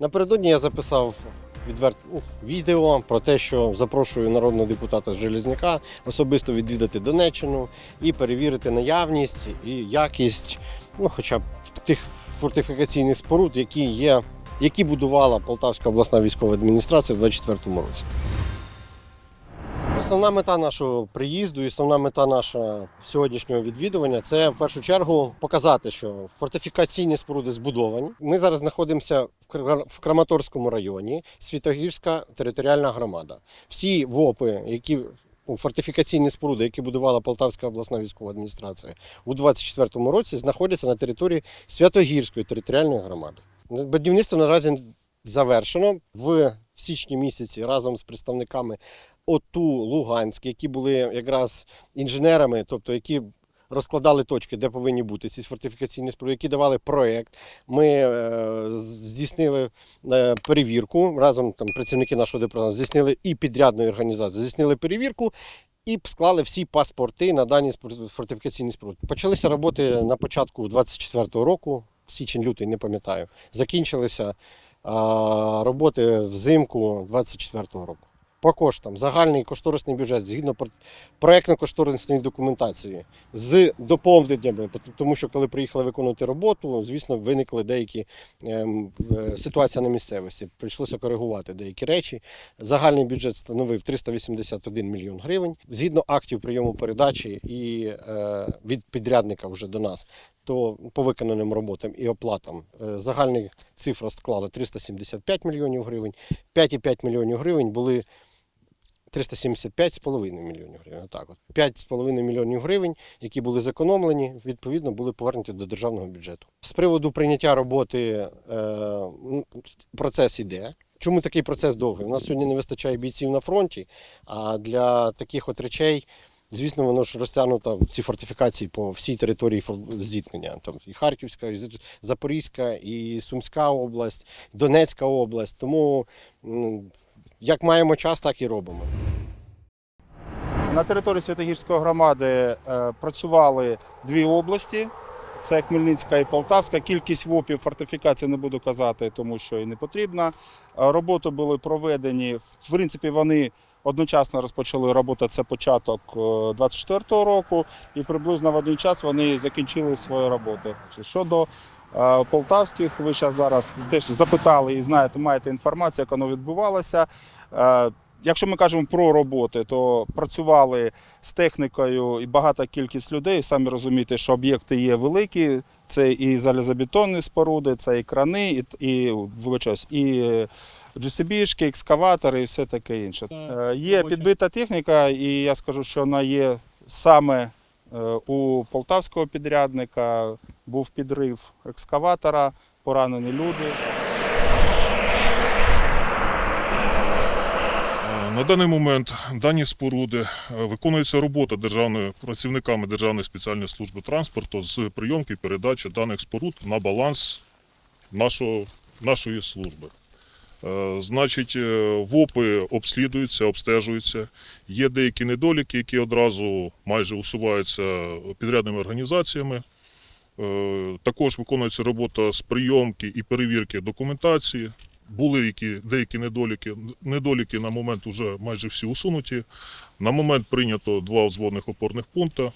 Напередодні я записав відверт... ну, відео про те, що запрошую народного депутата Железняка особисто відвідати Донеччину і перевірити наявність і якість, ну хоча б тих фортифікаційних споруд, які є, які будувала Полтавська обласна військова адміністрація в 2024 році. Основна мета нашого приїзду і основна мета нашого сьогоднішнього відвідування це в першу чергу показати, що фортифікаційні споруди збудовані. Ми зараз знаходимося в Кра- Краматорському районі, Світогірська територіальна громада. Всі ВОПи, які ну, фортифікаційні споруди, які будувала Полтавська обласна військова адміністрація у 2024 році, знаходяться на території Святогірської територіальної громади. Будівництво наразі завершено в січні місяці разом з представниками ОТУ Луганськ, які були якраз інженерами, тобто які розкладали точки, де повинні бути ці фортифікаційні споруди, які давали проєкт. Ми е, здійснили е, перевірку разом там працівники нашого департаменту здійснили і підрядної організації, здійснили перевірку. І склали всі паспорти на дані фортифікаційні споруди. Почалися роботи на початку 24-го року, січень-лютий, не пам'ятаю. Закінчилися роботи взимку 24-го року. По коштам загальний кошторисний бюджет згідно пр- проектно-кошторисної документації з доповненнями, тому що коли приїхали виконувати роботу, звісно, виникли деякі ем, е, ситуації на місцевості. Прийшлося коригувати деякі речі. Загальний бюджет становив 381 мільйон гривень. Згідно актів прийому передачі і е, від підрядника вже до нас, то по виконаним роботам і оплатам е, загальна цифра склала 375 мільйонів гривень. 5,5 мільйонів гривень були 375,5 мільйонів гривень. Отак от. 5,5 мільйонів гривень, які були зекономлені, відповідно були повернуті до державного бюджету. З приводу прийняття роботи е, процес іде. Чому такий процес довгий? У нас сьогодні не вистачає бійців на фронті, а для таких от речей. Звісно, воно ж розтягнуто ці фортифікації по всій території зіткнення. Там і Харківська, і Запорізька, і Сумська область, Донецька область. Тому як маємо час, так і робимо. На території Святогірської громади е, працювали дві області. Це Хмельницька і Полтавська. Кількість ВОПів фортифікації не буду казати, тому що і не потрібно. Е, Роботи були проведені. В принципі, вони одночасно розпочали роботу. Це початок е, 24-го року, і приблизно в один час вони закінчили свою роботу. Щодо е, полтавських, ви зараз зараз теж запитали і знаєте, маєте інформацію, як воно відбувалося. Е, Якщо ми кажемо про роботи, то працювали з технікою і багата кількість людей. Самі розумієте, що об'єкти є великі. Це і залізобетонні споруди, це і крани, і, і вибачаюсь, і GCB-шки, екскаватори і все таке інше. Е, Є підбита техніка, і я скажу, що вона є саме е, у полтавського підрядника. Був підрив екскаватора, поранені люди. На даний момент дані споруди е, виконується робота державною працівниками Державної спеціальної служби транспорту з прийомки і передачі даних споруд на баланс нашого, нашої служби. Е, Значить, е, ВОПи обслідуються, обстежуються. Є деякі недоліки, які одразу майже усуваються підрядними організаціями. Також виконується робота з прийомки і перевірки документації. Були які, деякі недоліки. Недоліки на момент вже майже всі усунуті. На момент прийнято два взводних опорних пункти.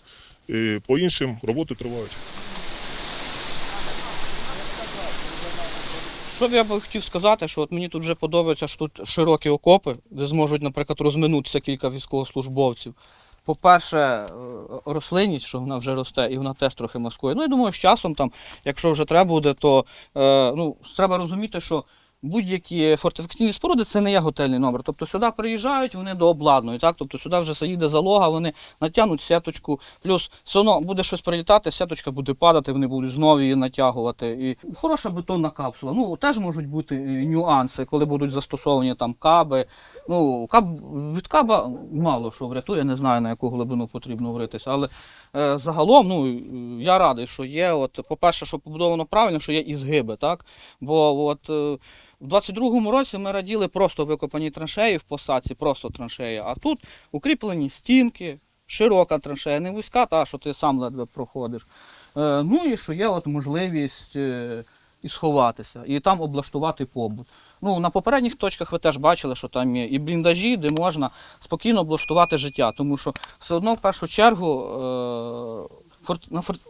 І по іншим роботи тривають. Що б я би хотів сказати, що от мені тут вже подобається, що тут широкі окопи, де зможуть, наприклад, розминутися кілька військовослужбовців. По-перше, е, рослинність, що вона вже росте, і вона теж трохи маскує. Ну, я думаю, з часом, там, якщо вже треба буде, то е, ну, треба розуміти, що будь-які фортифікаційні споруди це не є готельний номер. Тобто сюди приїжджають, вони дообладнують. Так? Тобто сюди вже заїде залога, вони натягнуть сеточку, плюс все одно буде щось прилітати, сеточка буде падати, вони будуть знову її натягувати. І хороша бетонна капсула. Ну, теж можуть бути е, нюанси, коли будуть застосовані там каби. Ну, каб, від каба мало що врятує, не знаю на яку глибину потрібно вритися. Але е, загалом, ну, я радий, що є. От, по-перше, що побудовано правильно, що є і згиби, так? Бо от. е, в 22-му році ми раділи просто викопані траншеї в посадці, просто траншеї. А тут укріплені стінки, широка траншея, не вузька, та що ти сам ледве проходиш. Е, ну і що є от можливість е, і сховатися, і там облаштувати побут. Ну, на попередніх точках ви теж бачили, що там є і бліндажі, де можна спокійно облаштувати життя, тому що все одно в першу чергу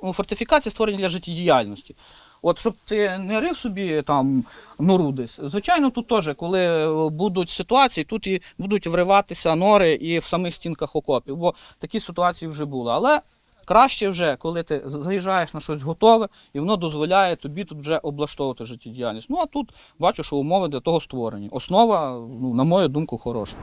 е, фортифікації створені для життєдіяльності. От щоб ти не рив собі там нору десь. Звичайно, тут теж, коли будуть ситуації, тут і будуть вриватися нори і в самих стінках окопів, бо такі ситуації вже були. Але краще вже, коли ти заїжджаєш на щось готове, і воно дозволяє тобі тут вже облаштовувати життєдіяльність. Ну а тут бачу, що умови для того створені. Основа, ну, на мою думку, хороша.